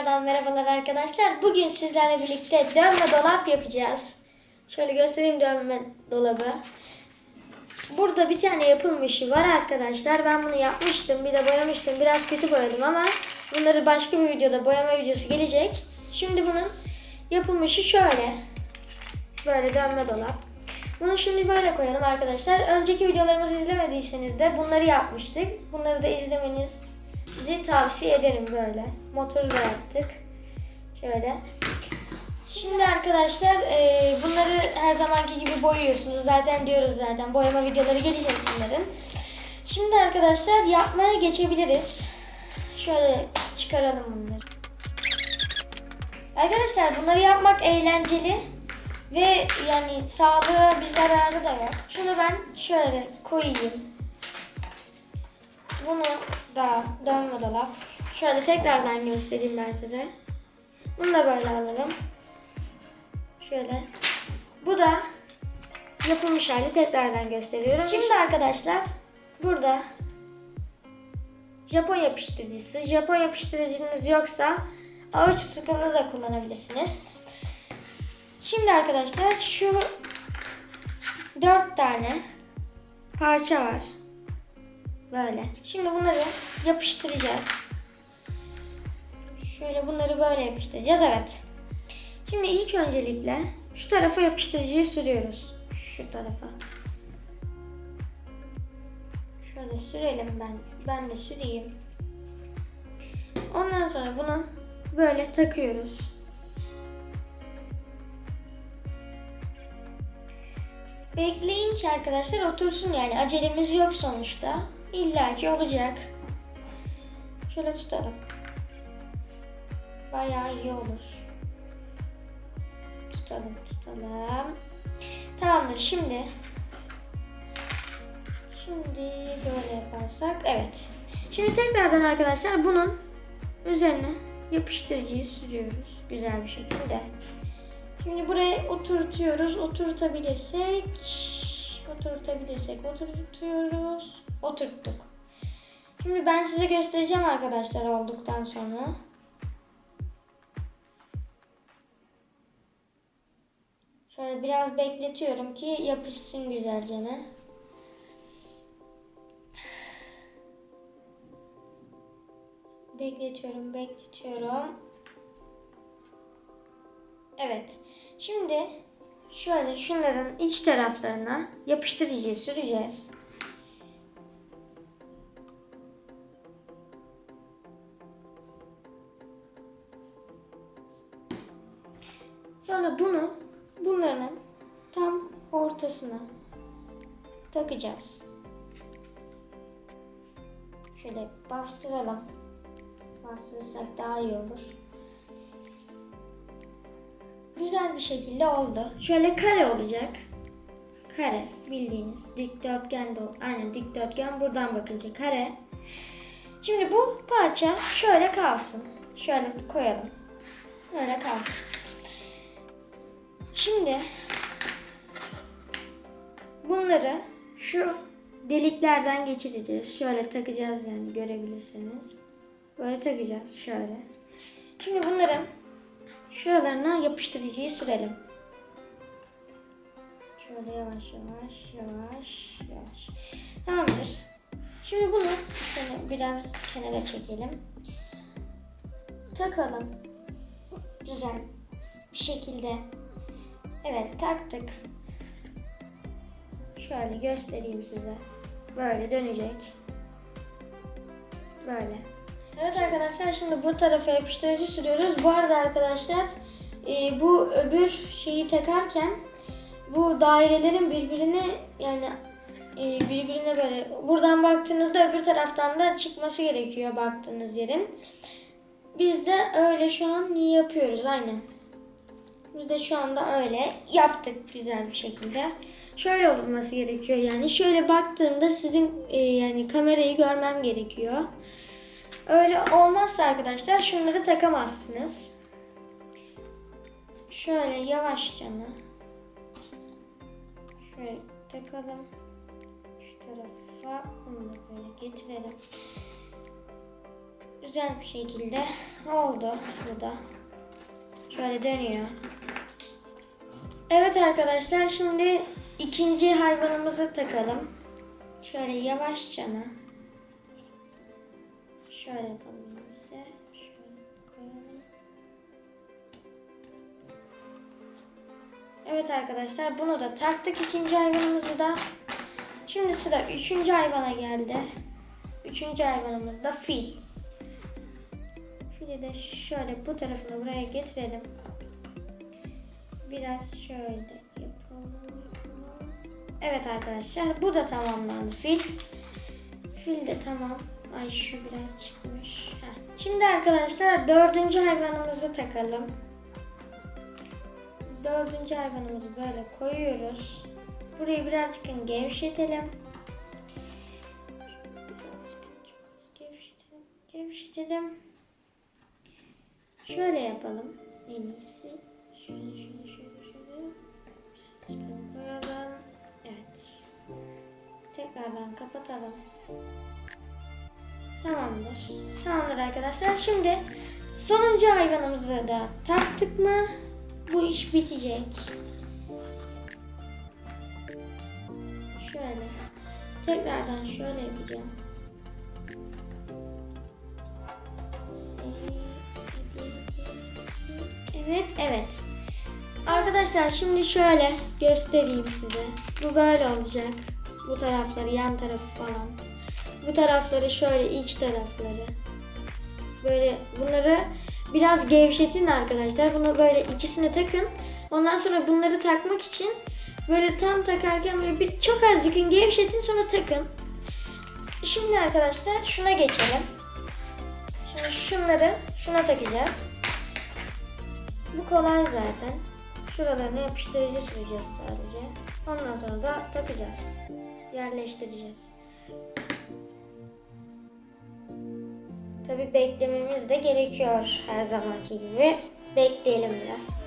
Tekrardan merhabalar arkadaşlar. Bugün sizlerle birlikte dönme dolap yapacağız. Şöyle göstereyim dönme dolabı. Burada bir tane yapılmışı var arkadaşlar. Ben bunu yapmıştım. Bir de boyamıştım. Biraz kötü boyadım ama bunları başka bir videoda boyama videosu gelecek. Şimdi bunun yapılmışı şöyle. Böyle dönme dolap. Bunu şimdi böyle koyalım arkadaşlar. Önceki videolarımızı izlemediyseniz de bunları yapmıştık. Bunları da izlemenizi tavsiye ederim böyle. Motoru da yaptık. Şöyle. Şimdi arkadaşlar e, bunları her zamanki gibi boyuyorsunuz. Zaten diyoruz zaten. Boyama videoları gelecek bunların. Şimdi arkadaşlar yapmaya geçebiliriz. Şöyle çıkaralım bunları. Arkadaşlar bunları yapmak eğlenceli. Ve yani sağlığa bir zararı da yok. Şunu ben şöyle koyayım. Bunu da dönme dolap. Şöyle tekrardan göstereyim ben size. Bunu da böyle alalım. Şöyle. Bu da yapılmış hali tekrardan gösteriyorum. Şimdi arkadaşlar burada Japon yapıştırıcısı. Japon yapıştırıcınız yoksa avuç tutukalı da kullanabilirsiniz. Şimdi arkadaşlar şu dört tane parça var. Böyle. Şimdi bunları yapıştıracağız. Şöyle bunları böyle yapıştıracağız. Evet. Şimdi ilk öncelikle şu tarafa yapıştırıcıyı sürüyoruz. Şu tarafa. Şöyle sürelim ben. Ben de süreyim. Ondan sonra bunu böyle takıyoruz. Bekleyin ki arkadaşlar otursun yani acelemiz yok sonuçta. İlla ki olacak. Şöyle tutalım. Bayağı iyi olur. Tutalım tutalım. Tamamdır şimdi. Şimdi böyle yaparsak evet. Şimdi tekrardan arkadaşlar bunun üzerine yapıştırıcıyı sürüyoruz güzel bir şekilde. Şimdi buraya oturtuyoruz. Oturtabilirsek, oturtabilirsek oturtuyoruz. Oturttuk. Şimdi ben size göstereceğim arkadaşlar olduktan sonra. Şöyle biraz bekletiyorum ki yapışsın güzelce. Bekletiyorum, bekletiyorum. Evet. Şimdi şöyle şunların iç taraflarına yapıştırıcıyı süreceğiz. Sonra bunu bunların tam ortasına takacağız. Şöyle bastıralım. Bastırırsak daha iyi olur güzel bir şekilde oldu. Şöyle kare olacak. Kare bildiğiniz dikdörtgen de aynen dikdörtgen buradan bakınca kare. Şimdi bu parça şöyle kalsın. Şöyle koyalım. Böyle kalsın. Şimdi bunları şu deliklerden geçireceğiz. Şöyle takacağız yani görebilirsiniz. Böyle takacağız şöyle. Şimdi bunların Şuralarına yapıştırıcıyı sürelim. Şöyle yavaş yavaş yavaş yavaş. Tamamdır. Şimdi bunu şöyle biraz kenara çekelim. Takalım. Güzel bir şekilde. Evet taktık. Şöyle göstereyim size. Böyle dönecek. Böyle. Evet arkadaşlar şimdi bu tarafa yapıştırıcı sürüyoruz. Bu arada arkadaşlar e, bu öbür şeyi takarken bu dairelerin birbirine yani e, birbirine böyle buradan baktığınızda öbür taraftan da çıkması gerekiyor baktığınız yerin. Biz de öyle şu an yapıyoruz aynen. Biz de şu anda öyle yaptık güzel bir şekilde. Şöyle olması gerekiyor yani. Şöyle baktığımda sizin e, yani kamerayı görmem gerekiyor. Öyle olmazsa arkadaşlar şunları takamazsınız. Şöyle yavaşça şöyle takalım. Şu tarafa bunu da böyle getirelim. güzel bir şekilde oldu burada. Şöyle dönüyor. Evet arkadaşlar şimdi ikinci hayvanımızı takalım. Şöyle yavaşça. Şöyle yapalım. Evet arkadaşlar bunu da taktık ikinci hayvanımızı da. Şimdi sıra üçüncü hayvana geldi. Üçüncü hayvanımız da fil. Fili de şöyle bu tarafını buraya getirelim. Biraz şöyle yapalım. Evet arkadaşlar bu da tamamlandı fil. Fil de tamam. Ay şu biraz çıkmış. Şimdi arkadaşlar dördüncü hayvanımızı takalım. Dördüncü hayvanımızı böyle koyuyoruz. Burayı birazcık gevşetelim. Gevşetelim. Gevşetelim. Şöyle yapalım. En iyisi. Şöyle şöyle şöyle şöyle. Birazcık koyalım. Evet. Tekrardan kapatalım. Tamamdır. Tamamdır arkadaşlar. Şimdi sonuncu hayvanımızı da taktık mı bu iş bitecek. Şöyle. Tekrardan şöyle yapacağım. Evet, evet. Arkadaşlar şimdi şöyle göstereyim size. Bu böyle olacak. Bu tarafları, yan tarafı falan. Bu tarafları şöyle iç tarafları. Böyle bunları biraz gevşetin arkadaşlar. Bunu böyle ikisini takın. Ondan sonra bunları takmak için böyle tam takarken böyle bir çok azıcık gevşetin sonra takın. Şimdi arkadaşlar şuna geçelim. Şimdi şunları şuna takacağız. Bu kolay zaten. Şuralarına yapıştırıcı süreceğiz sadece. Ondan sonra da takacağız. Yerleştireceğiz. Tabi beklememiz de gerekiyor her zamanki gibi. Bekleyelim biraz.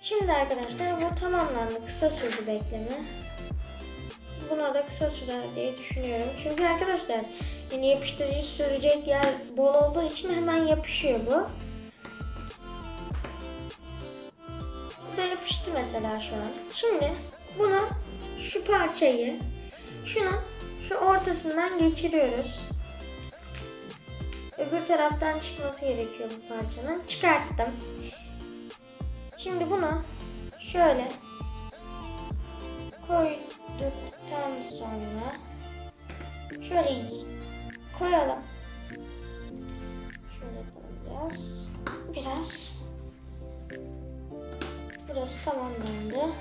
Şimdi arkadaşlar bu tamamlandı. Kısa sürdü bekleme. Buna da kısa sürer diye düşünüyorum. Çünkü arkadaşlar yani yapıştırıcı sürecek yer bol olduğu için hemen yapışıyor bu. Bu da yapıştı mesela şu an. Şimdi bunu şu parçayı şunu şu ortasından geçiriyoruz. Öbür taraftan çıkması gerekiyor bu parçanın. Çıkarttım. Şimdi bunu şöyle koyduktan sonra şöyle koyalım. Şöyle biraz. Biraz. Burası tamamlandı.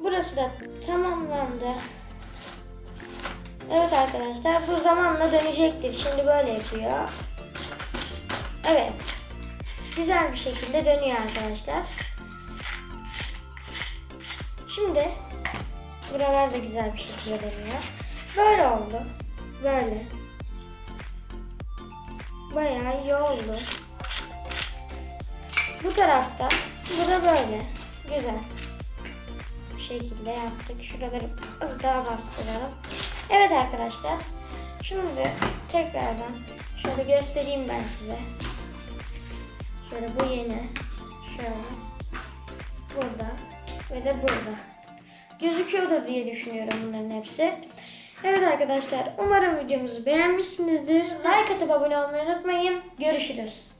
Burası da tamamlandı. Evet arkadaşlar bu zamanla dönecektir. Şimdi böyle yapıyor. Evet. Güzel bir şekilde dönüyor arkadaşlar. Şimdi buralar da güzel bir şekilde dönüyor. Böyle oldu. Böyle. Bayağı iyi oldu. Bu tarafta bu da böyle. Güzel. Bu şekilde yaptık. Şuraları az daha bastıralım. Evet arkadaşlar. Şimdi tekrardan şöyle göstereyim ben size. Şöyle bu yeni. Şöyle. Burada. Ve de burada. Gözüküyordur diye düşünüyorum bunların hepsi. Evet arkadaşlar umarım videomuzu beğenmişsinizdir. Like atıp abone olmayı unutmayın. Görüşürüz.